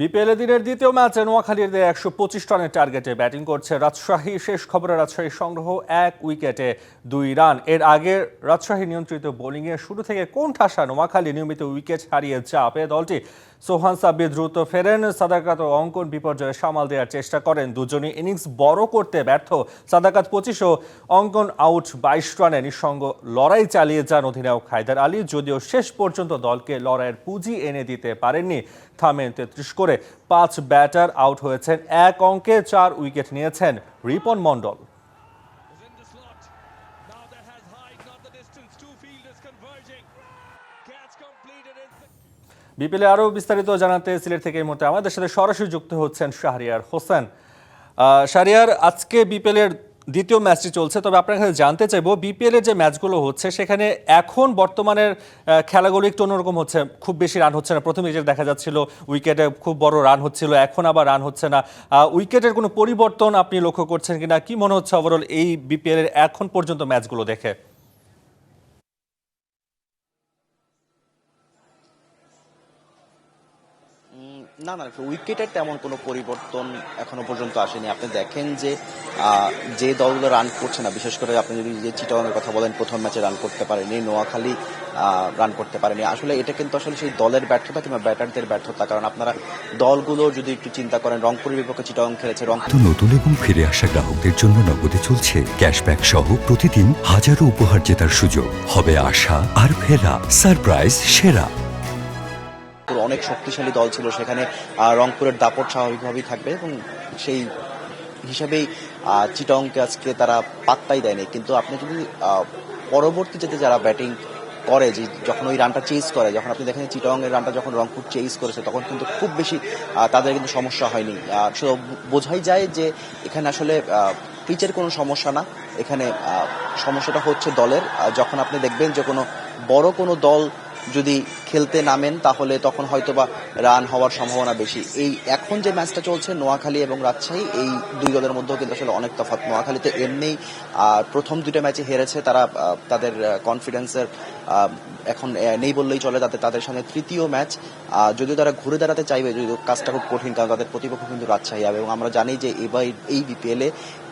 BPL দিনের দ্বিতীয় ম্যাচে নোয়াখালীর দিয়ে একশো পঁচিশ রানের টার্গেটে ব্যাটিং করছে রাজশাহী। শেষ খবরে রাজশাহী সংগ্রহ এক উইকেটে দুই রান। এর আগে রাজশাহী নিয়ন্ত্রিত বোলিংয়ে শুরু থেকে কোন ঠাসা নোয়াখালী নিয়মিত উইকেট হারিয়ে চাপে দলটি? সোহান সাব্বির দ্রুত ফেরেন। সাদাকাত ও অঙ্কন বিপর্যয়ে সামাল দেওয়ার চেষ্টা করেন। দুজনই ইনিংস বড় করতে ব্যর্থ। সাদাকাত পঁচিশ ও অঙ্কন আউট বাইশ রানে নিঃসঙ্গ লড়াই চালিয়ে যান অধিনায়ক হায়দার আলী। যদিও শেষ পর্যন্ত দলকে লড়াইয়ের পুঁজি এনে দিতে পারেননি, থামেন তেত্রিশ করে। পাঁচ ব্যাটার আউট হয়েছেন, এক অঙ্কে চার উইকেট নিয়েছেন রিপন মণ্ডল। Completed. বিপিএলে আরও বিস্তারিত জানাতে সিলেট থেকে এই মুহূর্তে আমাদের সাথে সরাসরি যুক্ত হচ্ছেন শাহরিয়ার হোসেন। শাহরিয়ার, আজকে বিপিএলের দ্বিতীয় ম্যাচটি চলছে, তবে আপনার কাছে জানতে চাইব, বিপিএল এর যে ম্যাচগুলো হচ্ছে, সেখানে এখন বর্তমানের খেলাগুলো একটু অন্যরকম হচ্ছে, খুব বেশি রান হচ্ছে না। প্রথমে যে দেখা যাচ্ছিল, উইকেটে খুব বড় রান হচ্ছিল, এখন আবার রান হচ্ছে না। উইকেটের কোনো পরিবর্তন আপনি লক্ষ্য করছেন কিনা, কি মনে হচ্ছে ওভারঅল এই বিপিএল এর এখন পর্যন্ত ম্যাচগুলো দেখে? না না উইকেটের তেমন কোনো পরিবর্তন এখনও পর্যন্ত আসেনি। আপনি দেখেন যে যে দলগুলো রান করছে না, বিশেষ করে আপনি যদি যে চিটাগংয়ের কথা বলেন, প্রথম ম্যাচে রান করতে পারেনি, নোয়াখালী রান করতে পারেনি। আসলে এটা কিন্তু আসলে সেই দলের ব্যর্থতা কিংবা ব্যাটারদের ব্যর্থতা, কারণ আপনারা দলগুলো যদি একটু চিন্তা করেন, রংপুরের বিপক্ষে চিটাগং খেলেছে, রং তো নতুন এবং ফিরে আসা গ্রাহকদের জন্য নগদে চলছে ক্যাশব্যাক সহ প্রতিদিন হাজারো উপহার জেতার সুযোগ। হবে আশা আর ফেরা সারপ্রাইজ সেরা। রংপুর অনেক শক্তিশালী দল ছিল সেখানে রংপুরের দাপট স্বাভাবিকভাবেই থাকবে এবং সেই হিসাবেই আহ, চিটাগংকে আজকে তারা পাত্তাই দেয়নি। কিন্তু আপনি যদি পরবর্তী পরবর্তীতে যারা ব্যাটিং করে যে যখন ওই রানটা চেজ করে যখন আপনি দেখেন চিটং এর রানটা যখন রংপুর চেজ করেছে তখন কিন্তু খুব বেশি তাদের কিন্তু সমস্যা হয়নি। বোঝাই যায় যে এখানে আসলে পিচের কোনো সমস্যা না। এখানে সমস্যাটা হচ্ছে দলের। যখন আপনি দেখবেন যে কোনো বড় কোনো দল যদি খেলতে নামেন তাহলে তখন হয়তোবা রান হওয়ার সম্ভাবনা বেশি। এই এখন যে ম্যাচটা চলছে নোয়াখালী এবং রাজশাহী এই দুই দলের মধ্যেও কিন্তু আসলে অনেক তফাৎ। নোয়াখালীতে এমনিই আহ, প্রথম দুইটা ম্যাচে হেরেছে তারা তাদের কনফিডেন্সের এখন নেই বললেই চলে তাদের তাদের সঙ্গে তৃতীয় ম্যাচ। যদিও তারা ঘুরে দাঁড়াতে চাইবে যদিও কাজটা খুব কঠিন কারণ তাদের প্রতিপক্ষ কিন্তু রাজশাহী হবে এবং আমরা জানি যে এবার এই বিপিএলে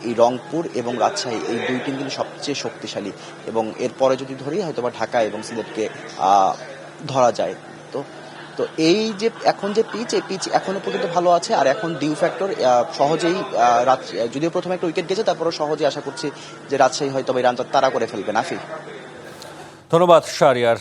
এই রংপুর এবং রাজশাহী এই দুই টিম কিন্তু সবচেয়ে শক্তিশালী। এবং এরপরে যদি ধরি হয়তোবা ঢাকা এবং সিলেটকে ধরা যায়। তো তো এই যে, এখন যে পিচ এই পিচ এখনও পর্যন্ত ভালো আছে আর এখন ডিউ ফ্যাক্টর সহজেই যদিও প্রথমে একটা উইকেট গেছে তারপরে সহজেই আশা করছি যে রাজশাহী হয়তো এই রানটা তারা করে ফেলবে। নাফি ধন্যবাদ শাহরিয়ার